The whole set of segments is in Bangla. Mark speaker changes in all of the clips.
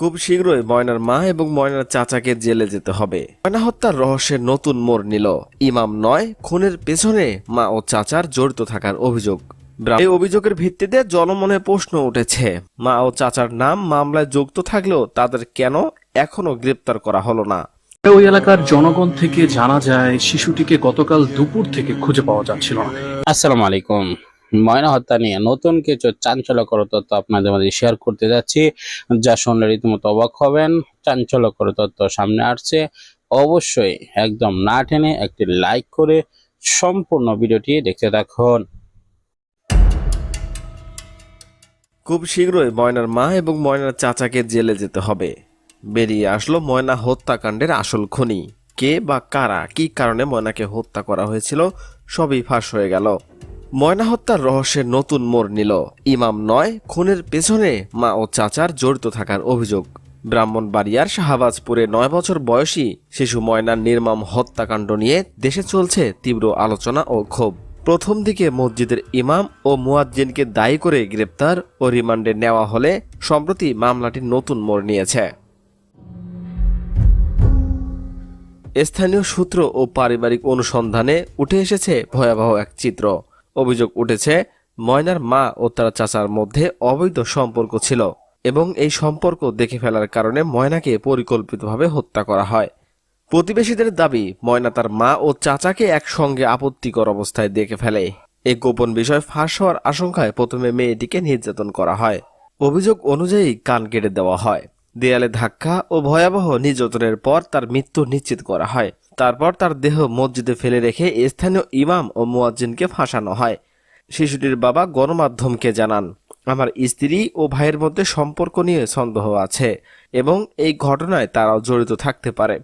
Speaker 1: খুব শীঘ্রই ময়নার মা এবং ময়নার চাচাকে জেলে যেতে হবে। ময়না হত্যার রহস্যের নতুন মোড় নিল। ইমাম নয় খুনের পেছনে মা ও চাচার জড়িত থাকার অভিযোগ। এই অভিযোগের ভিত্তিতে জনমনে প্রশ্ন উঠেছে মা ও চাচার নাম মামলায় যুক্ত থাকলেও তাদের কেন এখনও গ্রেপ্তার করা হলো না?
Speaker 2: ওই এলাকার জনগণ থেকে জানা যায় শিশুটিকে গতকাল দুপুর থেকে খুঁজে পাওয়া যাচ্ছিল না।
Speaker 3: আসসালামু আলাইকুম। ময়না হত্যা নিয়ে নতুন কিছু চাঞ্চল্যকর তথ্য আপনাদের মধ্যে শেয়ার করতে যাচ্ছি। যা শুনলে রীতিমতো অবাক হবেন, চাঞ্চল্যকর তথ্য সামনে আসছে। অবশ্যই একদম না টেনে একটি লাইক করে সম্পূর্ণ ভিডিওটি দেখতে থাকুন।
Speaker 1: খুব শীঘ্রই ময়নার মা এবং ময়নার চাচাকে জেলে যেতে হবে। বেরিয়ে আসলো ময়না হত্যাকাণ্ডের আসল খনি। কে বা কারা, কি কারণে ময়নাকে হত্যা করা হয়েছিল, সবই ফাঁস হয়ে গেল। ময়না হত্যার রহস্যের নতুন মোড় নিল। ইমাম নয়, খুনের পেছনে মা ও চাচার জড়িত থাকার অভিযোগ। ব্রাহ্মণবাড়িয়ার শাহবাজপুরে নয় বছর বয়সী শিশু ময়নার নির্মম হত্যাকাণ্ড নিয়ে দেশে চলছে তীব্র আলোচনা ও ক্ষোভ। প্রথম দিকে মসজিদের ইমাম ও মুয়াজ্জিনকে দায়ী করে গ্রেপ্তার ও রিমান্ডে নেওয়া হলে সম্প্রতি মামলাটি নতুন মোড় নিয়েছে। স্থানীয় সূত্র ও পারিবারিক অনুসন্ধানে উঠে এসেছে ভয়াবহ এক চিত্র। অভিযোগ উঠেছে, ময়নার মা ও তার চাচার মধ্যে অবৈধ সম্পর্ক ছিল এবং এই সম্পর্ক দেখে ফেলার কারণে ময়নাকে পরিকল্পিতভাবে হত্যা করা হয়। প্রতিবেশীদের দাবি, ময়না তার মা ও চাচাকে একসঙ্গে আপত্তিকর অবস্থায় দেখে ফেলে। এই গোপন বিষয় ফাঁস হওয়ার আশঙ্কায় প্রথমে মেয়েটিকে নির্যাতন করা হয়। অভিযোগ অনুযায়ী কান কেটে দেওয়া হয়। দেয়ালে ধাক্কা ও ভয়াবহ নির্যাতনের পর তার মৃত্যু নিশ্চিত করা হয়। তারপর তার দেহ মসজিদে ফেলে রেখে স্থানীয় ইমাম ও মুয়াজ্জিনকে ফাঁসানো হয়। শিশুটির বাবা গণমাধ্যমকে জানান, আমার স্ত্রী ও ভাইয়ের মধ্যে সম্পর্ক নিয়ে সন্দেহ আছে এবং এই ঘটনায় তারাও জড়িত থাকতে পারে।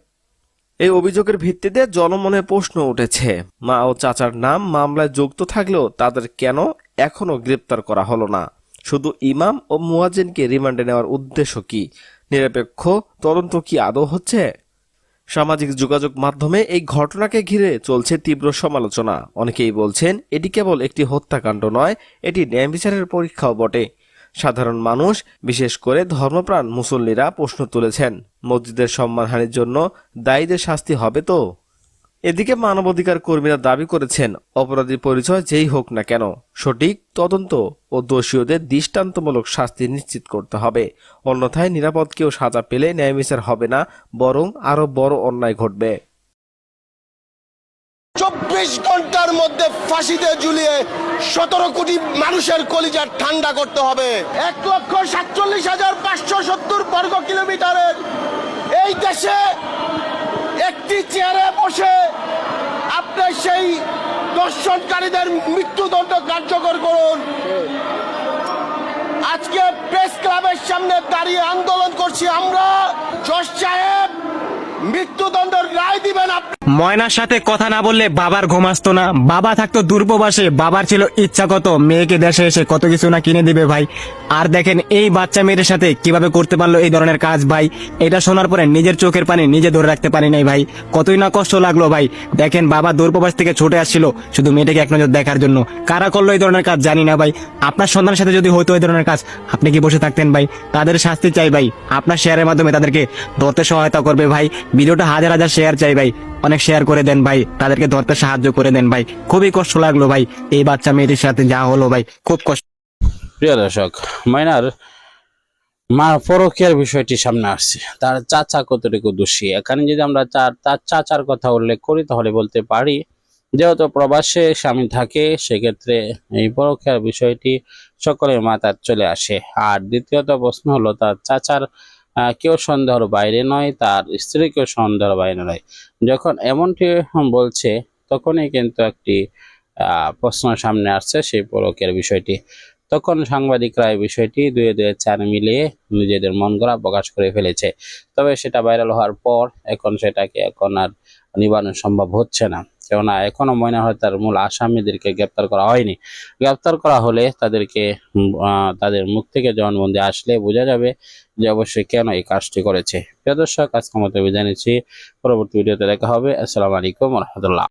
Speaker 1: এই অভিযোগের ভিত্তিতে জনমনে প্রশ্ন উঠেছে, মা ও চাচার নাম মামলায় যুক্ত থাকলেও তাদের কেন এখনও গ্রেপ্তার করা হলো না? শুধু ইমাম ও মুয়াজিনকে রিমান্ডে নেওয়ার উদ্দেশ্য কি? নিরপেক্ষ তদন্ত কি আদৌ হচ্ছে? সামাজিক যোগাযোগ মাধ্যমে এই ঘটনাকে ঘিরে চলছে তীব্র সমালোচনা। অনেকেই বলছেন, এটি কেবল একটি হত্যাকাণ্ড নয়, এটি ন্যায় বিচারের পরীক্ষাও বটে। সাধারণ মানুষ, বিশেষ করে ধর্মপ্রাণ মুসল্লিরা প্রশ্ন তুলেছেন, মসজিদের সম্মানহানির জন্য দায়ীদের শাস্তি হবে তো? এদিকে মানবাধিকার কর্মীরা দাবি করেছেন, অপরাধী পরিচয় যেই হোক না কেন, সঠিক, তদন্ত ও দোষীদের দৃষ্টান্তমূলক শাস্তি নিশ্চিত করতে হবে। অন্যথায় নিরাপদ কেউ সাজা পেলে ন্যায় বিচার হবে না, বরং আরও বড় অন্যায় ঘটবে।
Speaker 4: চব্বিশ ঘণ্টার মধ্যে ফাঁসিতে ঝুলিয়ে সতেরো কোটি মানুষের কলিজা ঠান্ডা করতে হবে। এক লক্ষ সাতচল্লিশ হাজার পাঁচশো সত্তর বর্গ কিলোমিটারের এই দেশে একটি চেয়ারে বসে আপনি সেই দর্শনকারীদের মৃত্যুদণ্ড কার্যকর করুন। আজকে প্রেস ক্লাবের সামনে দাঁড়িয়ে আন্দোলন করছি আমরা। জজ সাহেব, মৃত্যুদণ্ডের রায় দিবেন আপনি।
Speaker 5: ময়নার সাথে কথা না বললে বাবার ঘুম আসতো না। বাবা থাকতো দূরপ্রবাসে বাবার ছিল ইচ্ছা কত। মেয়েকে দেশে এসে কত কিছু না কিনে দিবে ভাই। আর দেখেন এই বাচ্চা মেয়ের সাথে কীভাবে করতে পারল এই ধরনের কাজ ভাই। এটা শোনার পরে নিজের চোখের পানি নিজে ধরে রাখতে পারি নাই ভাই। কতই না কষ্ট লাগল ভাই। দেখেন বাবা দূরপ্রবাস থেকে ছুটে আসছিল শুধু মেয়েটাকে এক নজর দেখার জন্য। কারা করল এই ধরনের কাজ জানি না ভাই। আপনার সন্তানের সাথে যদি হতো এই ধরনের কাজ, আপনি কি বসে থাকতেন ভাই? তাদের শাস্তি চাই ভাই। আপনার শেয়ারের মাধ্যমে তাদেরকে ধরতে সহায়তা করবে ভাই। ভিডিওটা হাজার হাজার শেয়ার চাই ভাই। অনেক শেয়ার করে দেন ভাই, তাদেরকে ধরতে সাহায্য করে দেন ভাই। খুবই কষ্ট লাগল ভাই, এই বাচ্চা মেয়েটির সাথে যা হলো ভাই, খুব কষ্ট।
Speaker 3: প্রিয় দর্শক ময়নার মার পরকীয়ার বিষয়টি সামনে আসছে। তার চাচা কতটুকু দোষী? এখানে যদি আমরা চার তার চাচার কথা উল্লেখ করি, তাহলে বলতে পারি, যেহেতু প্রবাসে স্বামী থাকে, সেক্ষেত্রে এই পরকীয়ার বিষয়টি সকলের মাথায় চলে আসে। আর দ্বিতীয়ত প্রশ্ন হলো, তার চাচার কেউ সন্দেহর বাইরে নয়, তার স্ত্রী কেউ সন্দেহর বাইরে নয়। যখন এমনটি বলছে, তখনই কিন্তু একটি প্রশ্ন সামনে আসছে সেই পলকের বিষয়টি। তখন সাংবাদিকরা এই বিষয়টি দুয়ে দুয়ে চার মিলিয়ে নিজেদের মন গড়া প্রকাশ করে ফেলেছে। তবে সেটা ভাইরাল হওয়ার পর এখন সেটাকে এখন আর নিবারণ সম্ভব হচ্ছে না। কেননা এখনও ময়না তার মূল আসামিদেরকে গ্রেপ্তার করা হয়নি। গ্রেপ্তার করা হলে তাদেরকে তাদের মুখ থেকে জবানবন্দি আসলে বোঝা যাবে যে অবশ্যই কেন এই কাজটি করেছে। প্রিয় দর্শক, আজকের মতো বিদায় নিচ্ছি। পরবর্তী ভিডিওতে দেখা হবে। আসসালামু আলাইকুম রহমতুল্লাহ।